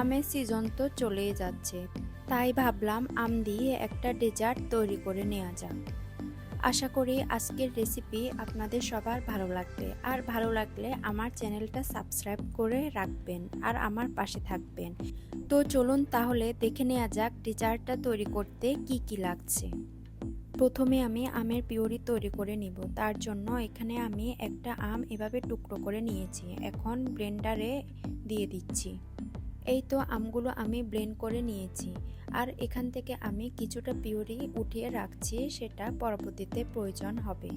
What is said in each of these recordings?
আমের সিজন তো চলেই যাচ্ছে। তাই ভাবলাম আম দিয়ে একটা ডেজার্ট তৈরি করে নেওয়া যাক। আশা করি আজকের রেসিপি আপনাদের সবার ভালো লাগবে। আর ভালো লাগলে আমার চ্যানেলটা সাবস্ক্রাইব করে রাখবেন আর আমার পাশে থাকবেন। তো চলুন তাহলে দেখে নেওয়া যাক ডেজার্টটা তৈরি করতে কি কি লাগছে। প্রথমে আমি আমের পিওরি তৈরি করে নিব। তার জন্য এখানে আমি একটা আম এভাবে টুকরো করে নিয়েছি। এখন ব্লেন্ডারে দিয়ে দিচ্ছি। এই তো আমগুলো আমি ব্লেন্ড করে নিয়েছি। আর এখান থেকে আমি কিছুটা পিউরি উঠিয়ে রাখছি, সেটা পরবর্তীতে প্রয়োজন হবে।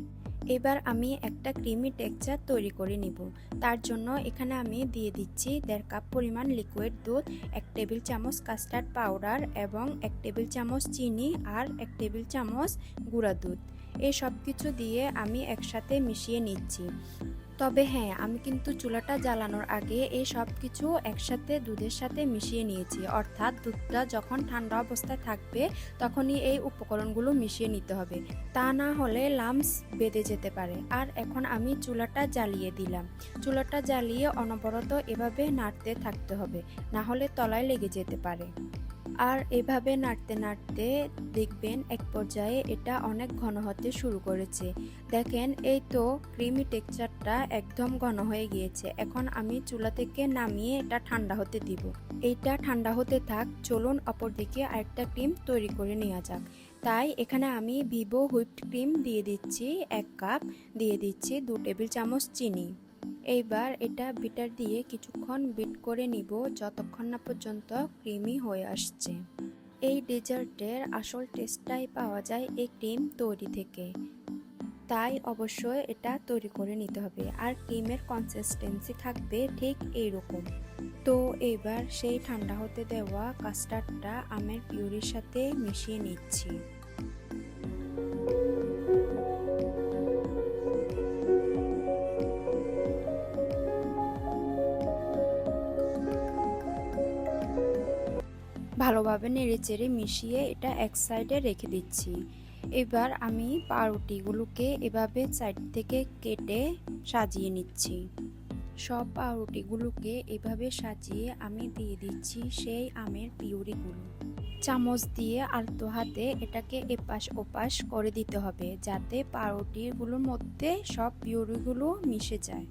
এবার আমি একটা ক্রিমি টেক্সচার তৈরি করে নিব। তার জন্য এখানে আমি দিয়ে দিচ্ছি দেড় কাপ পরিমাণ লিকুইড দুধ, এক টেবিল চামচ কাস্টার্ড পাউডার এবং এক টেবিল চামচ চিনি আর এক টেবিল চামচ গুঁড়া দুধ। এই সব কিছু দিয়ে আমি একসাথে মিশিয়ে নিচ্ছি। তবে হ্যাঁ আমি কিন্তু চুলাটা জ্বালানোর আগে এই সব কিছু একসাথে দুধের সাথে মিশিয়ে নিয়েছি। অর্থাৎ দুধটা যখন ঠান্ডা অবস্থায় থাকবে, তখনই এই উপকরণগুলো মিশিয়ে নিতে হবে। তা না হলে লামস বেঁধে যেতে পারে। আর এখন আমি চুলাটা জ্বালিয়ে দিলাম। চুলাটা জ্বালিয়ে অনবরত এভাবে নাড়তে থাকতে হবে। না হলে তলায় লেগে যেতে পারে। আর এভাবে নাড়তে নাড়তে দেখবেন এক পর্যায়ে এটা অনেক ঘন হতে শুরু করেছে। দেখেন, এই তো ক্রিমি টেক্সচারটা একদম ঘন হয়ে গিয়েছে। এখন আমি চুলা থেকে নামিয়ে এটা ঠান্ডা হতে দিব। এইটা ঠান্ডা হতে থাক, চলুন অপরদিকে আরেকটা ক্রিম তৈরি করে নেওয়া যাক। তাই এখানে আমি ভিভো হুইপড ক্রিম দিয়ে দিচ্ছি, এক কাপ। দিয়ে দিচ্ছি দু টেবিল চামচ চিনি। এইবার এটা বিটার দিয়ে কিছুক্ষণ বিট করে নিব যতক্ষণ না পর্যন্ত ক্রিমি হয়ে আসছে। এই ডেজার্টের আসল টেস্টটাই পাওয়া যায় এই ক্রিম তৈরি থেকে। তাই অবশ্যই এটা তৈরি করে নিতে হবে আর ক্রিমের কনসিস্টেন্সি থাকবে ঠিক এইরকম। তো এবার সেই ঠান্ডা হতে দেওয়া কাস্টার্ডটা আমের পিউরির সাথে মিশিয়ে নিচ্ছি। ভালোভাবে নেড়েচেড়ে মিশিয়ে এটা এক সাইডে রেখে দিচ্ছি। এবার আমি পাউরুটিগুলোকে এভাবে সাইড থেকে কেটে সাজিয়ে নিচ্ছি। সব পাউরুটিগুলোকে এভাবে সাজিয়ে আমি দিয়ে দিচ্ছি সেই আমের পিউরিগুলো। চামচ দিয়ে আলতো হাতে এটাকে এপাশ ওপাশ করে দিতে হবে যাতে পাউরুটিগুলোর মধ্যে সব পিউরিগুলো মিশে যায়।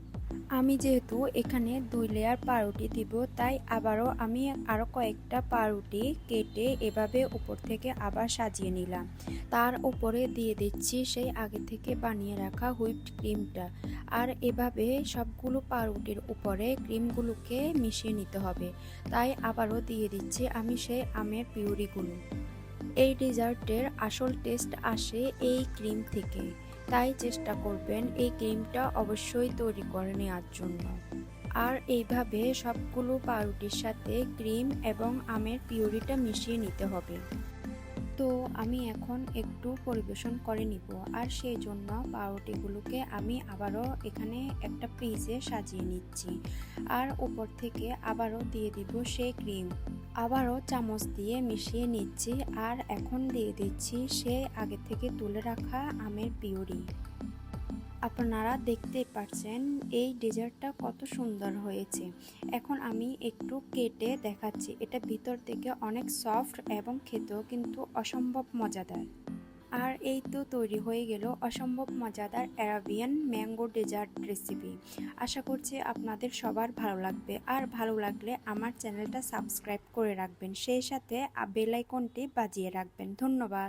আমি যেহেতু এখানে দুই লেয়ার পাউরুটি দিব, তাই আবারও আমি আরও কয়েকটা পাউরুটি কেটে এভাবে উপর থেকে আবার সাজিয়ে নিলাম। তার উপরে দিয়ে দিচ্ছি সেই আগে থেকে বানিয়ে রাখা হুইপড ক্রিমটা। আর এভাবে সবগুলো পাউরুটির উপরে ক্রিমগুলোকে মিশিয়ে নিতে হবে। তাই আবারও দিয়ে দিচ্ছি আমি সেই আমের পিউরিগুলো। এই ডেজার্টের আসল টেস্ট আসে এই ক্রিম থেকে। তাই চেষ্টা করবেন এই ক্রিমটা অবশ্যই তৈরি করে নেওয়ার জন্য। আর এইভাবে সবগুলো পাউরুটির সাথে ক্রিম এবং আমের পিউরিটা মিশিয়ে নিতে হবে। তো আমি এখন একটু পরিবেশন করে নিব। আর সেই জন্য পাউরুটিগুলোকে আমি আবারও এখানে একটা ফ্রিজে সাজিয়ে নিচ্ছি। আর উপর থেকে আবারও দিয়ে দিব সেই ক্রিম। আবারও চামচ দিয়ে মিশিয়ে নিচ্ছি। আর এখন দিয়ে দিচ্ছি সে আগে থেকে তুলে রাখা আমের পিউরি। আপনারা দেখতে পাচ্ছেন এই ডেজার্টটা কত সুন্দর হয়েছে। এখন আমি একটু কেটে দেখাচ্ছি। এটা ভিতর থেকে অনেক সফট এবং খেতেও কিন্তু অসম্ভব মজাদার। আর এই তো তৈরি হয়ে গেল অসম্ভব মজাদার অ্যারাবিয়ান ম্যাঙ্গো ডেজার্ট রেসিপি। আশা করছি আপনাদের সবার ভালো লাগবে। আর ভালো লাগলে আমার চ্যানেলটা সাবস্ক্রাইব করে রাখবেন। সেই সাথে বেল আইকনটি বাজিয়ে রাখবেন। ধন্যবাদ।